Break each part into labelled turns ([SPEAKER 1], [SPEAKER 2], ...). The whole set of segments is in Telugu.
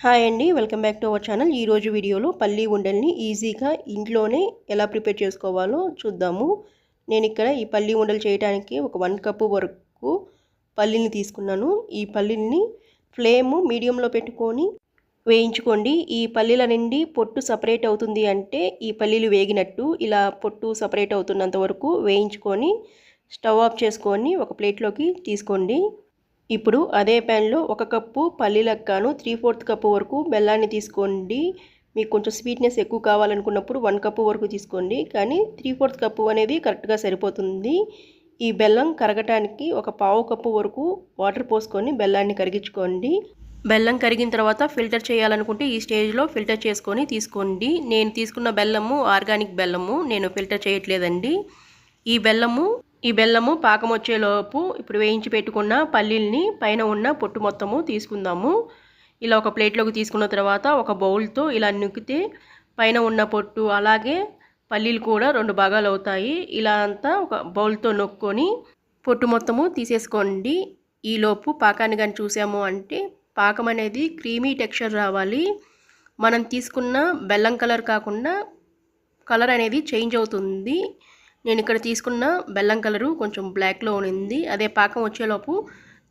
[SPEAKER 1] హాయ్ అండి welcome back to our channel. ఈరోజు వీడియోలో పల్లీ ఉండల్ని ఈజీగా ఇంట్లోనే ఎలా ప్రిపేర్ చేసుకోవాలో చూద్దాము. నేను ఇక్కడ ఈ పల్లీ ఉండలు చేయడానికి ఒక వన్ కప్పు వరకు పల్లీని తీసుకున్నాను. ఈ పల్లీని ఫ్లేమ్ మీడియంలో పెట్టుకొని వేయించుకోండి. ఈ పల్లీల నుండి పొట్టు సపరేట్ అవుతుంది అంటే ఈ పల్లీలు వేగినట్టు ఇలా పొట్టు సపరేట్ అవుతున్నంత వరకు వేయించుకొని స్టవ్ ఆఫ్ చేసుకొని ఒక ప్లేట్లోకి తీసుకోండి. ఇప్పుడు అదే ప్యాన్లో ఒక కప్పు పల్లీలకు త్రీ ఫోర్త్ కప్పు వరకు బెల్లాన్ని తీసుకోండి. మీకు కొంచెం స్వీట్నెస్ ఎక్కువ కావాలనుకున్నప్పుడు వన్ కప్పు వరకు తీసుకోండి. కానీ త్రీ ఫోర్త్ కప్పు అనేది కరెక్ట్గా సరిపోతుంది. ఈ బెల్లం కరగటానికి ఒక పావు కప్పు వరకు వాటర్ పోసుకొని బెల్లాన్ని కరిగించుకోండి. బెల్లం కరిగిన తర్వాత ఫిల్టర్ చేయాలనుకుంటే ఈ స్టేజ్లో ఫిల్టర్ చేసుకొని తీసుకోండి. నేను తీసుకున్న బెల్లము ఆర్గానిక్ బెల్లము నేను ఫిల్టర్ చేయట్లేదండి. ఈ బెల్లము ఈ బెల్లము పాకం వచ్చేలోపు ఇప్పుడు వేయించి పెట్టుకున్న పల్లీల్ని పైన ఉన్న పొట్టు మొత్తము తీసుకుందాము. ఇలా ఒక ప్లేట్లోకి తీసుకున్న తర్వాత ఒక బౌల్తో ఇలా నొక్కితే పైన ఉన్న పొట్టు అలాగే పల్లీలు కూడా రెండు భాగాలు అవుతాయి. ఇలా అంతా ఒక బౌల్తో నొక్కొని పొట్టు మొత్తము తీసేసుకోండి. ఈలోపు పాకాన్ని కానీ చూసాము అంటే పాకం అనేది క్రీమీ టెక్స్చర్ రావాలి. మనం తీసుకున్న బెల్లం కలర్ కాకుండా కలర్ అనేది చేంజ్ అవుతుంది. నేను ఇక్కడ తీసుకున్న బెల్లం కలరు కొంచెం బ్లాక్లో ఉంది. అదే పాకం వచ్చేలోపు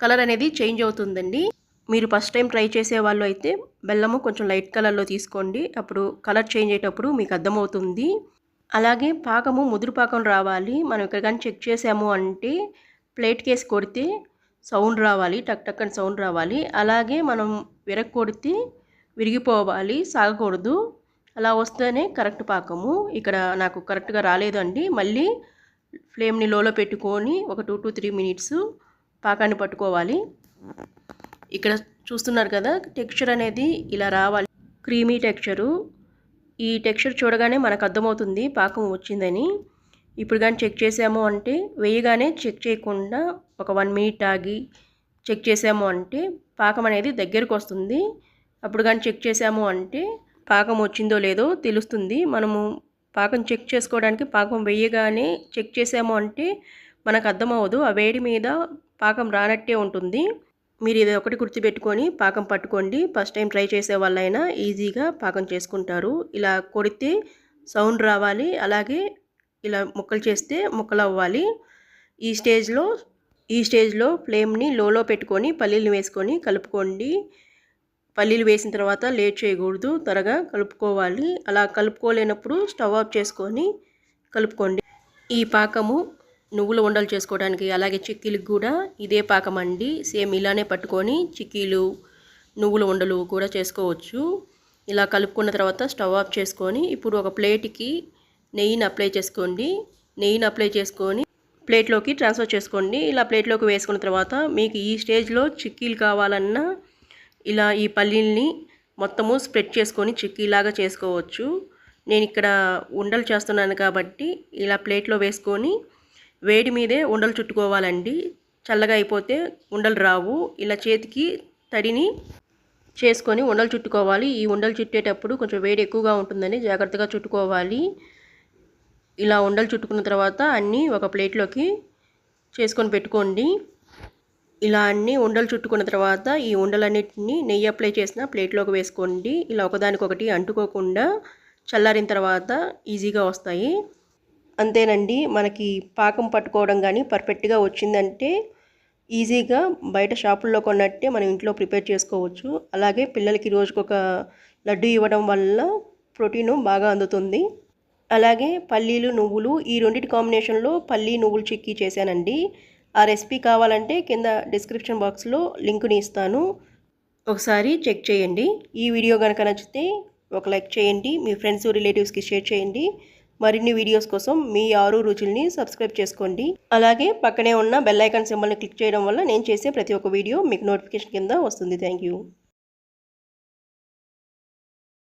[SPEAKER 1] కలర్ అనేది చేంజ్ అవుతుందండి. మీరు ఫస్ట్ టైం ట్రై చేసే వాళ్ళు అయితే బెల్లము కొంచెం లైట్ కలర్లో తీసుకోండి. అప్పుడు కలర్ చేంజ్ అయ్యేటప్పుడు మీకు అర్థమవుతుంది. అలాగే పాకము ముదురు పాకం రావాలి. మనం ఇక్కడ కానీ చెక్ చేసాము అంటే ప్లేట్ కేసి కొడితే సౌండ్ రావాలి. టక్ టక్ అని సౌండ్ రావాలి. అలాగే మనం విరగ కొడితే విరిగిపోవాలి. సాగకూడదు. అలా వస్తేనే కరెక్ట్ పాకము. ఇక్కడ నాకు కరెక్ట్గా రాలేదండి. మళ్ళీ ఫ్లేమ్ని లోలో పెట్టుకొని ఒక టూ టు త్రీ మినిట్స్ పాకాన్ని పట్టుకోవాలి. ఇక్కడ చూస్తున్నారు కదా టెక్స్చర్ అనేది ఇలా రావాలి. Creamy texture. ఈ టెక్స్చర్ చూడగానే మనకు అర్థమవుతుంది పాకం వచ్చిందని. ఇప్పుడు కానీ చెక్ చేసాము అంటే వేయగానే చెక్ చేయకుండా ఒక వన్ మినిట్ ఆగి చెక్ చేసాము అంటే పాకం అనేది దగ్గరకు వస్తుంది. అప్పుడు కానీ చెక్ చేసాము అంటే పాకం వచ్చిందో లేదో తెలుస్తుంది. మనము పాకం చెక్ చేసుకోవడానికి పాకం వేయగానే చెక్ చేసాము అంటే మనకు అర్థమవ్వదు. ఆ వేడి మీద పాకం రానట్టే ఉంటుంది. మీరు ఇది ఒకటి గుర్తుపెట్టుకొని పాకం పట్టుకోండి. ఫస్ట్ టైం ట్రై చేసే వాళ్ళైనా ఈజీగా పాకం చేసుకుంటారు. ఇలా కొడితే సౌండ్ రావాలి. అలాగే ఇలా ముక్కలు చేస్తే ముక్కలు అవ్వాలి. ఈ స్టేజ్లో ఈ స్టేజ్లో ఫ్లేమ్ని లోలో పెట్టుకొని పల్లీలు వేసుకొని కలుపుకోండి. పల్లీలు వేసిన తర్వాత లేట్ చేయకూడదు త్వరగా కలుపుకోవాలి. అలా కలుపుకోలేనప్పుడు స్టవ్ ఆఫ్ చేసుకొని కలుపుకోండి. ఈ పాకము నువ్వుల ఉండలు చేసుకోవడానికి అలాగే చిక్కీలకు కూడా ఇదే పాకం అండి. సేమ్ ఇలానే పట్టుకొని చిక్కీలు నువ్వుల ఉండలు కూడా చేసుకోవచ్చు. ఇలా కలుపుకున్న తర్వాత స్టవ్ ఆఫ్ చేసుకొని ఇప్పుడు ఒక ప్లేట్కి నెయ్యిని అప్లై చేసుకోండి. నెయ్యిని అప్లై చేసుకొని ప్లేట్లోకి ట్రాన్స్ఫర్ చేసుకోండి. ఇలా ప్లేట్లోకి వేసుకున్న తర్వాత మీకు ఈ స్టేజ్లో చిక్కీలు కావాలన్నా ఇలా ఈ పల్లీల్ని మొత్తము స్ప్రెడ్ చేసుకొని చిక్కీలాగా చేసుకోవచ్చు. నేను ఇక్కడ ఉండలు చేస్తున్నాను కాబట్టి ఇలా ప్లేట్లో వేసుకొని వేడి మీదే ఉండలు చుట్టుకోవాలండి. చల్లగా అయిపోతే ఉండలు రావు. ఇలా చేతికి తడిని చేసుకొని ఉండలు చుట్టుకోవాలి. ఈ ఉండలు చుట్టేటప్పుడు కొంచెం వేడి ఎక్కువగా ఉంటుందని జాగ్రత్తగా చుట్టుకోవాలి. ఇలా ఉండలు చుట్టుకున్న తర్వాత అన్నీ ఒక ప్లేట్లోకి చేసుకొని పెట్టుకోండి. ఇలా అన్ని ఉండలు చుట్టుకున్న తర్వాత ఈ ఉండలన్నిటిని నెయ్యి అప్లై చేసిన ప్లేట్లోకి వేసుకోండి. ఇలా ఒకదానికొకటి అంటుకోకుండా చల్లారిన తర్వాత ఈజీగా వస్తాయి. అంతేనండి మనకి పాకం పట్టుకోవడం కానీ పర్ఫెక్ట్గా వచ్చిందంటే ఈజీగా బయట షాపుల్లో కొన్నట్టే మనం ఇంట్లో ప్రిపేర్ చేసుకోవచ్చు. అలాగే పిల్లలకి రోజుకొక లడ్డు ఇవ్వడం వల్ల ప్రోటీను బాగా అందుతుంది. అలాగే పల్లీలు నువ్వులు ఈ రెండింటి కాంబినేషన్లో పల్లీ నువ్వులు చిక్కీ చేశానండి. ఆ రెసిపీ కావాలంటే కింద డిస్క్రిప్షన్ బాక్స్లో లింకుని ఇస్తాను. ఒకసారి చెక్ చేయండి. ఈ వీడియో కనుక నచ్చితే ఒక లైక్ చేయండి మీ ఫ్రెండ్స్ రిలేటివ్స్కి షేర్ చేయండి. మరిన్ని వీడియోస్ కోసం మీ ఆరు రుచుల్ని సబ్స్క్రైబ్ చేసుకోండి. అలాగే పక్కనే ఉన్న బెల్ ఐకాన్ సింబల్ని క్లిక్ చేయడం వల్ల నేను చేసే ప్రతి ఒక్క వీడియో మీకు నోటిఫికేషన్ కింద వస్తుంది. Thank you.